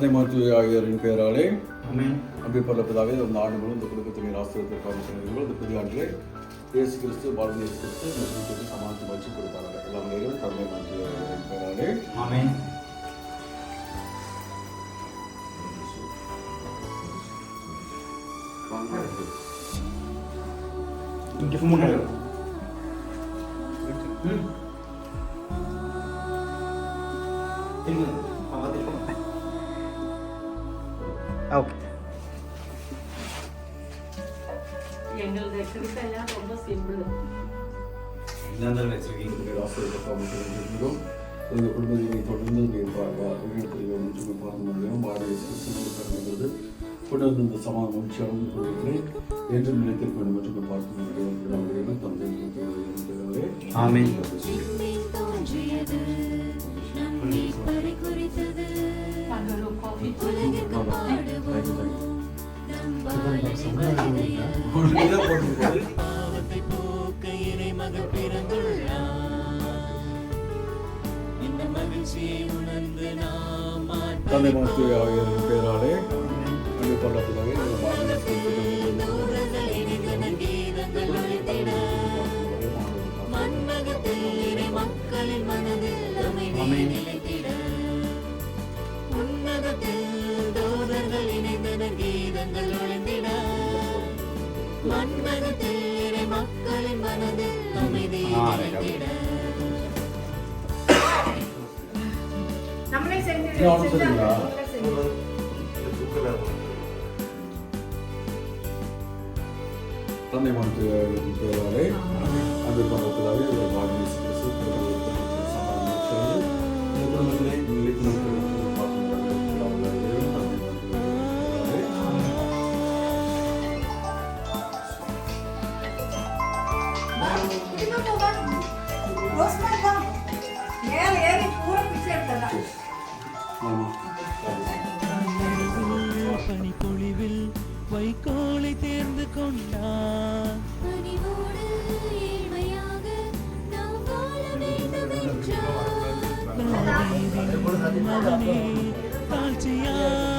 தந்தை மருத்துவ ஆகியோரின் பெயராலே அப்படி பிறப்பதாக இந்த ஆண்டு முழு இந்த குடும்பத்தின் ஆசிரியத்திற்கான சொன்னீர்கள் இந்த புதிய ஆண்டிலே இயேசு கிறிஸ்து பாரதி இயேசு கிறிஸ்து குடும்பத்துக்கு சமாளித்து வச்சு கொடுப்பாங்க எல்லா நிலையிலும் தந்தை மருத்துவ ஆகியோரின் பெயராலே. ஆமென். இங்கே ம். திரும்ப பார்த்துட்டு ஓகே எங்களுடைய கிறிஸ்தெல்லாம் ரொம்ப சிம்பிள் என்னதான் வச்சிருக்கீங்க உங்களுடைய ஆசிரியத்திற்காக சொல்லியிருக்கிறோம் இந்த குடும்பத்தை தொடர்ந்து இடத்தில் பார்க்க முடியும் பாரதி இயேசு கிறிஸ்து பிறந்தது தொடர்ந்து இந்த சமாதான மகிழ்ச்சியாகவும் சொல்லியிருக்கிறேன் என்றும் நிலைத்திருக்க வேண்டும் என்று பார்க்க முடியும் தந்தை மருத்துவ ஆமென் தோன்றியது நம் மீட்பரை குறித்தது பாவத்தை போக்க இறை மகள் பிறந்துள்ளார் இந்த மகிழ்ச்சியை உணர்ந்து நாம் தந்தை அன்பு இறை மக்களின் மனதில் அமைதி உன்னதத்தில் தூதர்கள் இணைந்தன கீதங்கள் ஒழிந்திட மண்மகத்தில் இறை மக்களின் மனதில் அமைதி நம்மளே செஞ்சு பனிப்பொழிவில் வைக்கோலை தேர்ந்து என்றார் மகனே தாழ்ச்சியாய்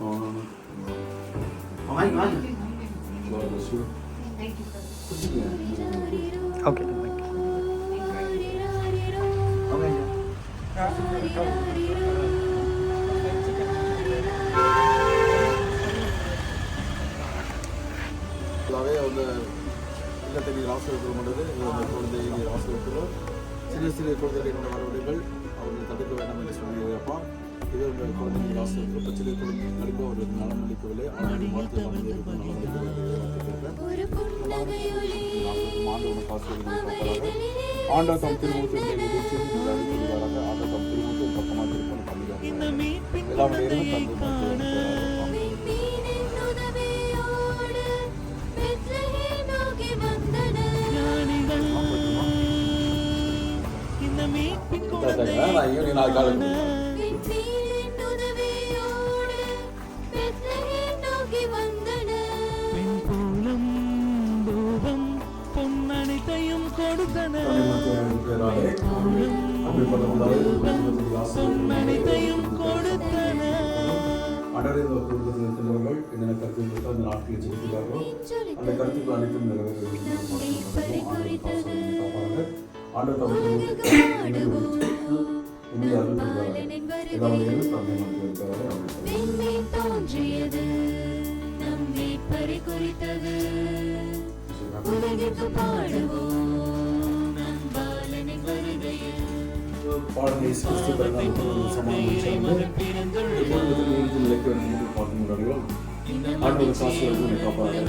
வாங்க வாங்க ஓகே அதாவது அந்த இல்லத்தை ஆசிரியர்கள் கொண்டது குழந்தை ஆசிரியர்களும் சிறு சிறு குழந்தைகளின் வரவழைகள் அவர்கள் தடுக்க வேண்டாம் என்று சொல்லியிருப்பான் இது அந்த குழந்தை நீர் ஆசிரியர்கள் இப்போ சிறு குழந்தை நடிப்பு அவர்கள் நலம் அளிக்கவில்லை ஆனால் மருத்துவ நலம் ஒரு தம் தம் பக்கமாக திருப்பணம் எல்லாம் தந்தை நான் ஈவினிங் காலம் பொன்னணித்தையும் அடரிந்த குடும்பத்தில் இருக்கின்றவர்கள் என்னென்ன அந்த நாட்களில் அந்த கருத்துக்கள் அனைத்தும் ஆண்டவர் தோன்றியது உலகிற்கு பாடுவோம். ஆண்டவர் சாஸ்திரத்தை காப்பாற்ற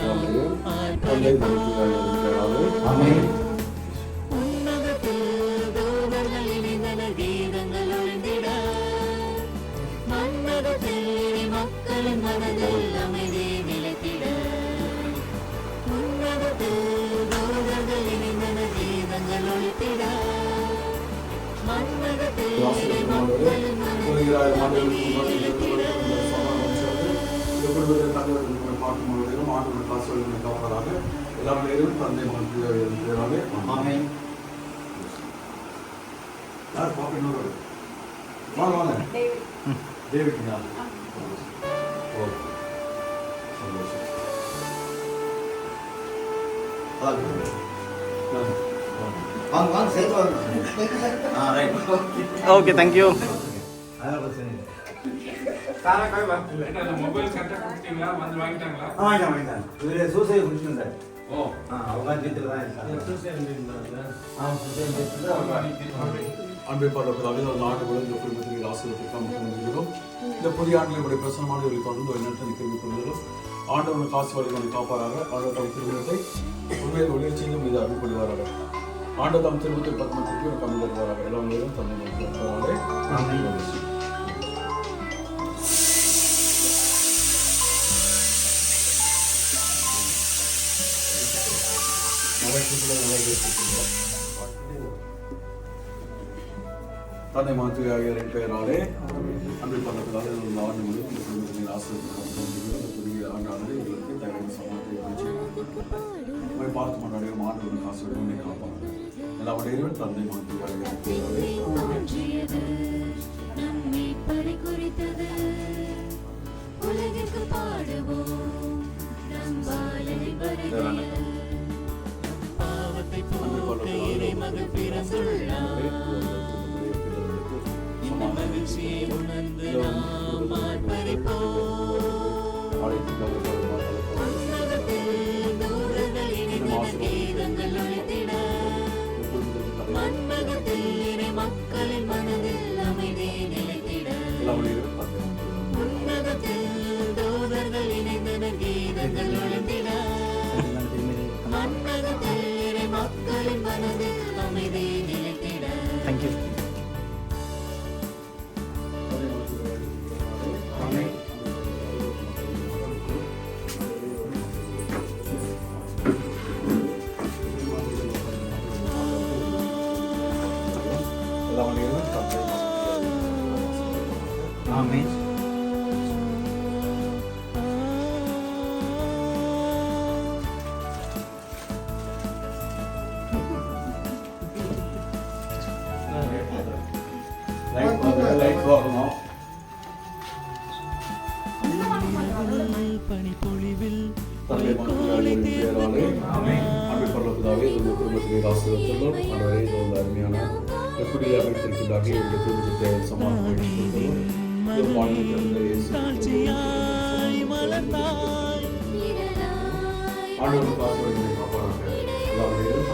தந்தை மகிழ்ச்சியாக மன்னகத்தில் இனி மக்களின் மனதில் அமைதி நிலைத்திட எல்லா பேரும் தந்தை மகிழ்ச்சியாக ஆமென் யார் பாப்பா இன்னொரு வாங்க வாங்க டேவிட்ங்களா ஓகே சந்தோஷம் வாங்க. வாங்க வாங்க சேர்த்து வாங்க. ஆ ரைட் ஓகே பிரச்சனை இல்லை. மொபைல் கரெக்டாக கொடுத்தீங்களா? வந்து வாங்கிட்டாங்களா? இவர் சூசைட் ஓ. அவங்க வீட்டில் தான் இருக்காங்க ஆ சூசைட் அன்பை பாடப்படாத ஒரு நாட்டு கூட இந்த குடும்பத்தில் ஆசிரியத்தை முடிஞ்சிடும் இந்த புதிய ஆண்டினுடைய பிரசனமான ஒரு தொடர்ந்து ஒரு நேரத்தை கேள்விக்கொள்கிறோம் ஆண்டவன் காசு வழிகளை காப்பாராக ஆண்டவர் தம் திருமணத்தை உண்மையில் ஒளிர் செய்தும் மீது அருள்படுவாராக. ஆண்டவர் தம் திருமணத்தை பத்மத்துக்கு ஒரு கம்மி தருவாராக எல்லாம் நேரம் தந்தை மகிழ்ச்சியாக ஆமென். தன்னை மாற்றுகையாகியரின் பெயராலே அன்பை ஒரு ஆண்டு முழு இந்த குடும்பத்தின் ஆசிரியர் புதிய ஆண்டானது எங்களுக்கு தகவல் சமாளித்து உண்மை பார்த்து முன்னாடியே மாணவர்கள் காசு விடுவதை காப்பாங்க எல்லாவற்றையும் தந்தை நம்மை பறி குறித்தது உலகிற்கு பாடுவோம் நம் பாலனை வருகிறது பாவத்தை பிறந்துள்ளார். ஆமென். லைட் லைட் பனிப்பொழிவில் பரலோகத்தாவே இந்த ஆண்டவரே அருமையான எப்படி வாழ்க்கை திறந்த இயேசு ஆண்டவர் காசு வழிகளை காப்பாராக. எல்லாவரையும்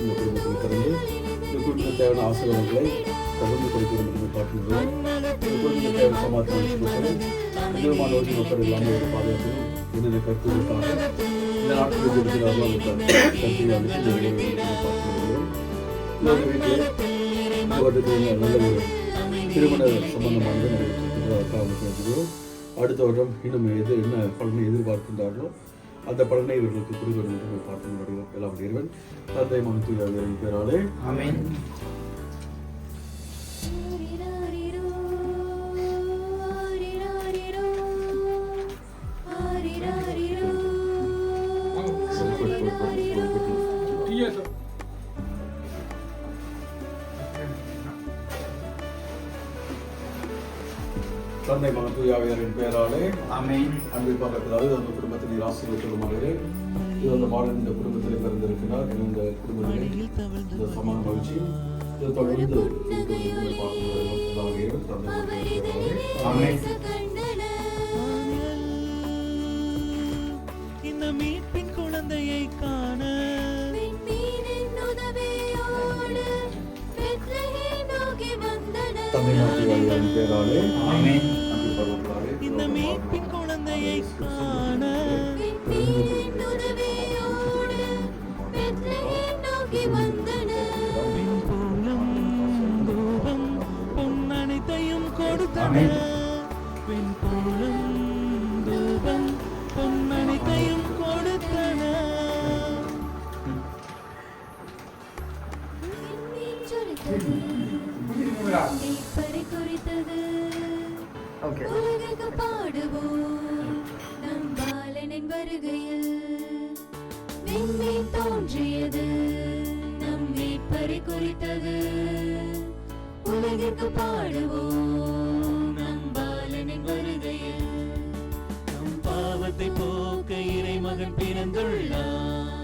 இந்த குடும்பத்தில் தேவையான ஆசீர்வாதங்களை தொடர்ந்து கொடுத்து மட்டுமே சமாதானம் நோக்கி மக்கள் இல்லாமல் ஒரு பாதுகாக்கணும் என்னென்ன கருத்துக்களுக்காக இந்த நாட்டில் இருக்கிறார்களோ பார்க்கிறோம் வீட்டில் நல்ல ஒரு திருமண சம்பந்தமானது நிறைவேற்றிருக்கிறதற்காக பேசுகிறோம். அடுத்த வருடம் இன்னும் எது என்ன பலனை எதிர்பார்க்கின்றார்களோ அந்த பலனை இவர்களுக்கு கொடுக்க வேண்டும் என்று பார்த்து முடியும். எல்லாம் இறைவன் தந்தை மகத்துவின் பேராலே. சார் தந்தை மகத்துவியாவியரின் பேராலே ஆமென். அன்பை பார்க்கிறாரு அந்த குடும்பத்தில் ஆசீர்வதிக்கும் மகளே இது அந்த பாடல் இந்த குடும்பத்தில் பிறந்திருக்கிறார். இந்த குடும்பத்திலே இந்த சமான மகிழ்ச்சி. தொடர்ந்து. இந்த மீட்பின் குழந்தையை காண இந்த மீட்பின் குழந்தையை காண குறித்தது ஓகே. பாடுவோம். நம் பாலனின் வருகையில் விண்ணை தோன்றியது. நம் மீட்பரை குறித்தது. உலகிற்கு பாடுவோம். பாலனின் வருகையில் நம் பாவத்தை போக்க இறை மகன் பிறந்துள்ளான்